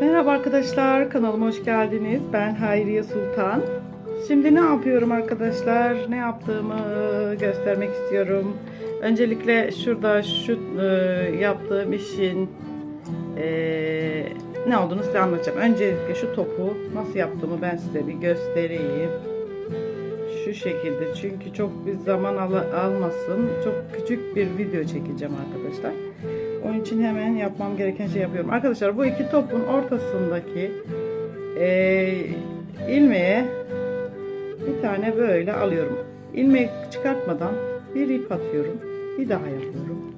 Merhaba arkadaşlar, kanalıma hoş geldiniz. Ben Hayriye Sultan. Şimdi ne yapıyorum arkadaşlar? Ne yaptığımı göstermek istiyorum. Öncelikle şurada şu e, yaptığım işin e, ne olduğunu size anlatacağım. Öncelikle şu topu nasıl yaptığımı ben size bir göstereyim. Şu şekilde çünkü çok bir zaman al- almasın. Çok küçük bir video çekeceğim arkadaşlar. Onun için hemen yapmam gereken şey yapıyorum. Arkadaşlar bu iki topun ortasındaki eee ilmeğe bir tane böyle alıyorum. İlmeği çıkartmadan bir ip atıyorum. Bir daha yapıyorum.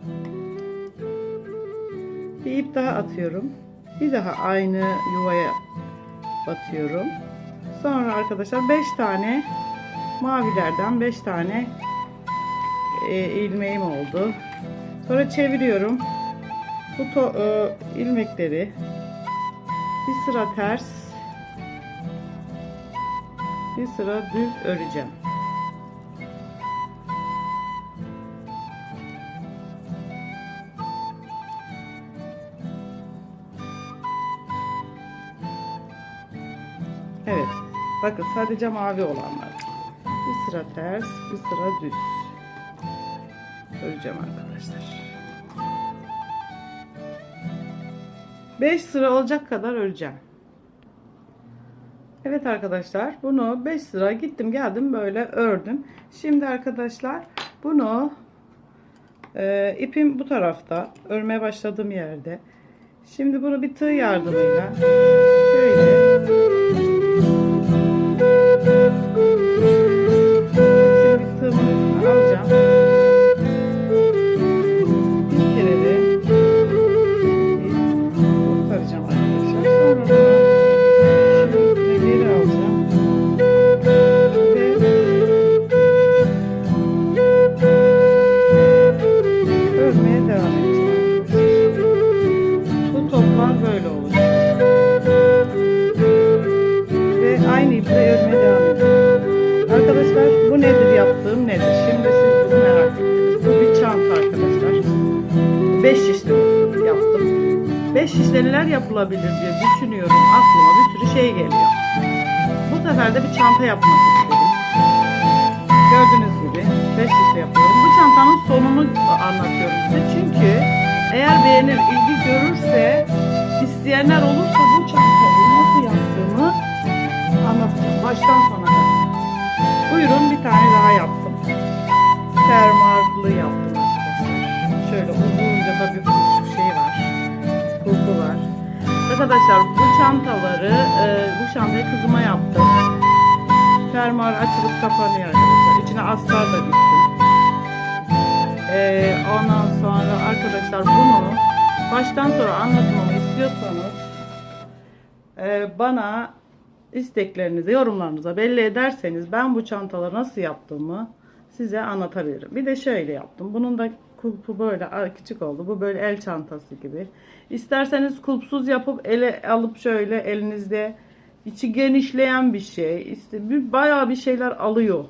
Bir ip daha atıyorum. Bir daha aynı yuvaya batıyorum. Sonra arkadaşlar 5 tane mavilerden 5 tane e, ilmeğim oldu. Sonra çeviriyorum. Bu to, e, ilmekleri bir sıra ters bir sıra düz öreceğim. Evet. Bakın sadece mavi olanlar. Bir sıra ters, bir sıra düz. Öreceğim arkadaşlar. 5 sıra olacak kadar öreceğim. Evet arkadaşlar bunu 5 sıra gittim geldim böyle ördüm. Şimdi arkadaşlar bunu e, ipim bu tarafta örmeye başladığım yerde. Şimdi bunu bir tığ yardımıyla şöyle toplar böyle olacak. Ve aynı iple örmeye devam edeceğim. Arkadaşlar bu nedir yaptığım nedir? Şimdi siz bunu merak ettiniz. Bu bir çanta arkadaşlar. 5 şişli yaptım. 5 şişle neler yapılabilir diye düşünüyorum. Aklıma bir sürü şey geliyor. Bu sefer de bir çanta yapmak istedim. Gördüğünüz gibi 5 şişle yapıyorum. Bu çantanın sonunu anlatıyorum size. Çünkü eğer beğenir, ilgi görürse, isteyenler olursa bu çantayı nasıl yaptığımı anlatacağım. Baştan sona kadar. Buyurun bir tane daha yaptım. Fermuarlı yaptım arkadaşlar. Şöyle uzunca da bir şey var. Kulpu var. Arkadaşlar bu çantaları, e, bu çantayı kızıma yaptım. Fermuar açılıp kapanıyor arkadaşlar. İçine astar da diktim. Arkadaşlar bunu baştan sonra anlatmamı istiyorsanız e, bana isteklerinizi, yorumlarınıza belli ederseniz ben bu çantaları nasıl yaptığımı size anlatabilirim. Bir de şöyle yaptım. Bunun da kulpu böyle küçük oldu. Bu böyle el çantası gibi. İsterseniz kulpsuz yapıp ele alıp şöyle elinizde içi genişleyen bir şey. İşte bir, bayağı bir şeyler alıyor.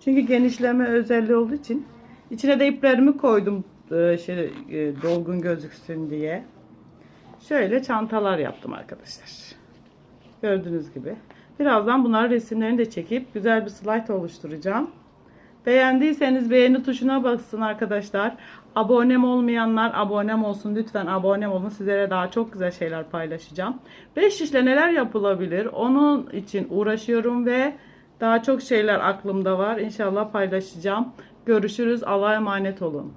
Çünkü genişleme özelliği olduğu için içine de iplerimi koydum şey, e, dolgun gözüksün diye. Şöyle çantalar yaptım arkadaşlar. Gördüğünüz gibi. Birazdan bunların resimlerini de çekip güzel bir slide oluşturacağım. Beğendiyseniz beğeni tuşuna basın arkadaşlar. Abonem olmayanlar abonem olsun. Lütfen abonem olun. Sizlere daha çok güzel şeyler paylaşacağım. 5 şişle neler yapılabilir? Onun için uğraşıyorum ve daha çok şeyler aklımda var. İnşallah paylaşacağım. Görüşürüz. Allah'a emanet olun.